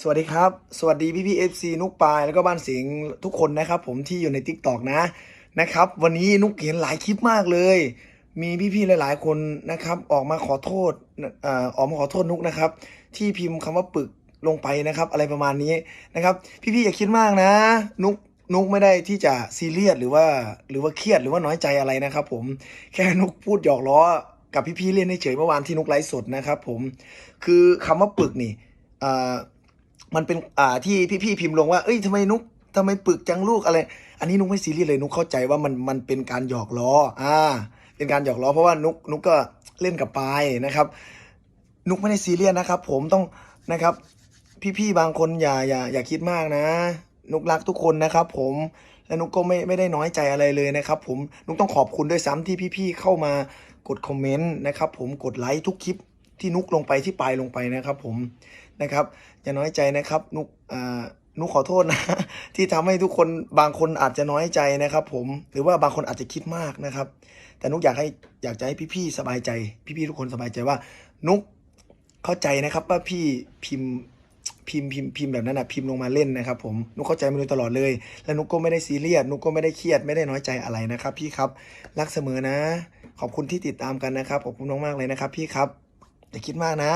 สวัสดีครับ สวัสดีพี่พี่เอฟซีนุกปายแล้วก็บ้านเสียงทุกคนนะครับ ผมที่อยู่ใน t ิ k t o k นะนะครับ วันนี้นุกเห็นหลายคลิปมากเลย มีพี่พี่หลาย ๆ คนนะครับ ออกมาขอโทษเอ่อออกมาขอโทษนุกนะครับ ที่พิมพ์คำว่าปึกลงไปนะครับ อะไรประมาณนี้นะครับ พี่พี่อย่าคิดมากนะ นุกนุกไม่ได้ที่จะซีเรียสหรือว่าหรือว่าเครียดหรือว่าน้อยใจอะไรนะครับ ผมแค่นุกพูดหยอกล้อกับพี่พี่เล่นเฉยเมื่อวานที่นุกไลฟ์สดนะครับ ผมคือคำว่าปึกนี่อ่า มันเป็นอ่าที่พี่ๆพิมพ์ลงว่าเอ้ยทำไมนุกทำไมปึกจังลูกอะไร อันนี้นุกไม่ซีเรียสเลยนุกเข้าใจว่ามันมันเป็นการหยอกล้ออ่า เป็นการหยอกล้อเพราะว่านุกนุกก็เล่นกับปายนะครับ นุกไม่ได้ซีเรียสนะครับ ผมต้องนะครับ พี่ๆบางคนอย่าอย่าอย่าคิดมากนะ นุกรักทุกคนนะครับ ผมและนุกก็ไม่ไม่ได้น้อยใจอะไรเลยนะครับ ผมนุกต้องขอบคุณด้วยซ้ำที่พี่ๆเข้ามากดคอมเมนต์นะครับ ผมกดไลค์ทุกคลิป ที่นุกลงไปที่ปลายลงไปนะครับ ผมนะครับอย่าน้อยใจนะครับ นุกอ่านุกขอโทษนะ ที่ทำให้ทุกคนบางคนอาจจะน้อยใจนะครับ ผมหรือว่าบางคนอาจจะคิดมากนะครับ แต่นุกอยากให้อยากจะให้พี่ๆสบายใจ พี่ๆทุกคนสบายใจว่า นุกเข้าใจนะครับว่าพี่พิมพิมพ์พิมพ์พิมพ์แบบนั้นนะพิมพ์ลงมาเล่นนะครับ ผมนุกเข้าใจมาโดยตลอดเลย และนุกก็ไม่ได้ซีเรียสนุกก็ไม่ได้เครียดไม่ได้น้อยใจอะไรนะครับ พี่ครับรักเสมอนะ ขอบคุณที่ติดตามกันนะครับขอบคุณมากๆเลยนะครับ พี่ครับ อย่าคิดมากนะ